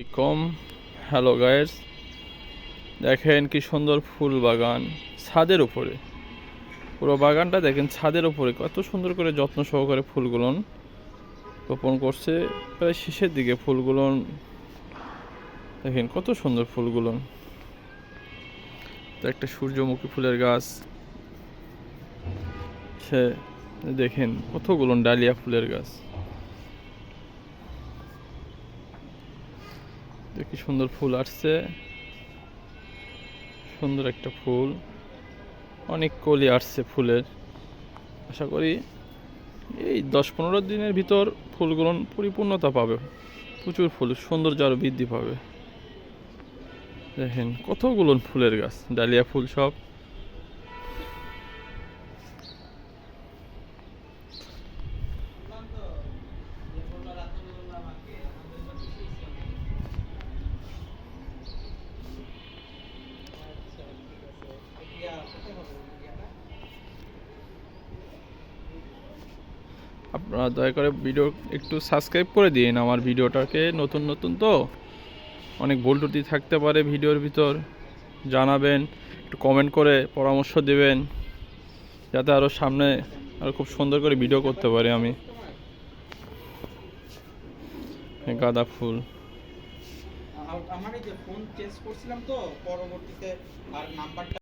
কম hello guys দেখেন কি সুন্দর ফুল বাগান ছাদের উপরে। পুরো বাগানটা দেখেন ছাদের উপরে। কত সুন্দর করে যত্ন সহকারে ফুলগুলো রোপণ করছে। প্রায় শেষের দিকে ফুলগুলো দেখেন কত সুন্দর ফুলগুলো। তো একটা সূর্যমুখী ফুলের গাছ। সে দেখেন কতগুলো ডালিয়া ফুলের গাছ। দেখি সুন্দর ফুল আসছে। সুন্দর একটা ফুল। অনেক কলি আসছে ফুলের। আশা করি এই দশ পনেরো দিনের ভিতর ফুলগুলো পরিপূর্ণতা পাবে। প্রচুর ফুল, সৌন্দর্য আরও বৃদ্ধি পাবে। দেখেন কতগুলো ফুলের গাছ, ডালিয়া ফুল সব। আপনারা দয়া করে ভিডিও একটু সাবস্ক্রাইব করে দিন আমার ভিডিওটাকে, নতুন নতুন তো। অনেক ভুল থাকতে পারে ভিডিওর ভিতর। জানাবেন, একটু কমেন্ট করে পরামর্শ দেবেন, যাতে আরও সামনে আরও খুব সুন্দর করে ভিডিও করতে পারি আমি। গাঁদা ফুল। আমার এই যে ফোন চেঞ্জ করছিলাম তো, পরবর্তীতে আর নাম্বারটা